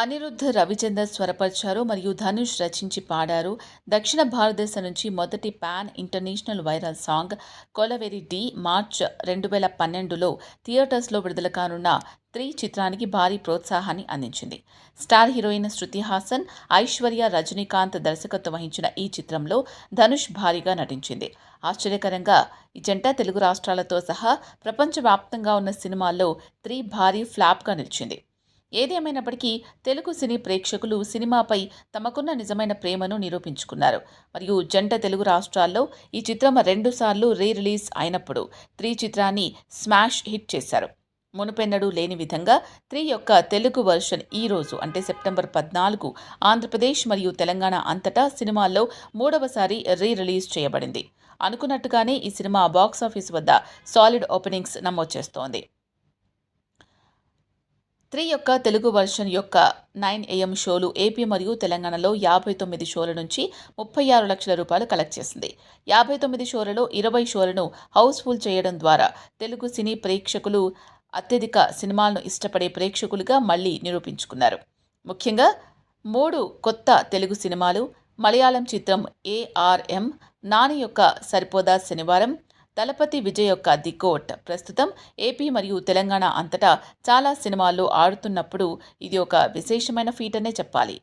అనిరుద్ధ రవిచందర్ స్వరపరిచారు మరియు ధనుష్ రచించి పాడారు. దక్షిణ భారతదేశం నుంచి మొదటి pan international viral song Kolaveri Di March రెండు వేల పన్నెండులో థియేటర్స్లో విడుదల కానున్న త్రీ చిత్రానికి భారీ ప్రోత్సాహాన్ని అందించింది. స్టార్ హీరోయిన్ శృతి హాసన్ ఐశ్వర్య రజనీకాంత్ దర్శకత్వం వహించిన ఈ చిత్రంలో ధనుష్ భారీగా నటించింది. ఆశ్చర్యకరంగా ఈ జంట తెలుగు రాష్ట్రాలతో సహా ప్రపంచవ్యాప్తంగా ఉన్న సినిమాల్లో త్రీ భారీ ఫ్లాప్గా నిలిచింది. ఏదేమైనప్పటికీ తెలుగు సినీ ప్రేక్షకులు సినిమాపై తమకున్న నిజమైన ప్రేమను నిరూపించుకున్నారు. మరియు జంట తెలుగు రాష్ట్రాల్లో ఈ చిత్రం రెండుసార్లు రీ రిలీజ్ అయినప్పుడు త్రీ చిత్రాన్ని స్మాష్ హిట్ చేశారు. మునుపెన్నడూ లేని విధంగా త్రీ యొక్క తెలుగు వర్షన్ ఈ రోజు అంటే సెప్టెంబర్ పద్నాలుగు ఆంధ్రప్రదేశ్ మరియు తెలంగాణ అంతటా సినిమాల్లో మూడవసారి రీ రిలీజ్ చేయబడింది. అనుకున్నట్టుగానే ఈ సినిమా బాక్సాఫీస్ వద్ద సాలిడ్ ఓపెనింగ్స్ నమోదు చేస్తోంది. త్రీ యొక్క తెలుగు వర్షన్ యొక్క నైన్ ఏఎం షోలు ఏపీ మరియు తెలంగాణలో యాభై తొమ్మిది షోల నుంచి ముప్పై ఆరు లక్షల రూపాయలు కలెక్ట్ చేసింది. యాభై తొమ్మిది షోలలో ఇరవై షోలను హౌస్ఫుల్ చేయడం ద్వారా తెలుగు సినీ ప్రేక్షకులు అత్యధిక సినిమాలను ఇష్టపడే ప్రేక్షకులుగా మళ్ళీ నిరూపించుకున్నారు. ముఖ్యంగా మూడు కొత్త తెలుగు సినిమాలు మలయాళం చిత్రం ఏఆర్ఎం నాని యొక్క సరిపోదా శనివారం దళపతి విజయ్ యొక్క ది కోట్ ప్రస్తుతం ఏపీ మరియు తెలంగాణ అంతటా చాలా సినిమాల్లో ఆడుతున్నప్పుడు ఇది ఒక విశేషమైన ఫీట్ అనే చెప్పాలి.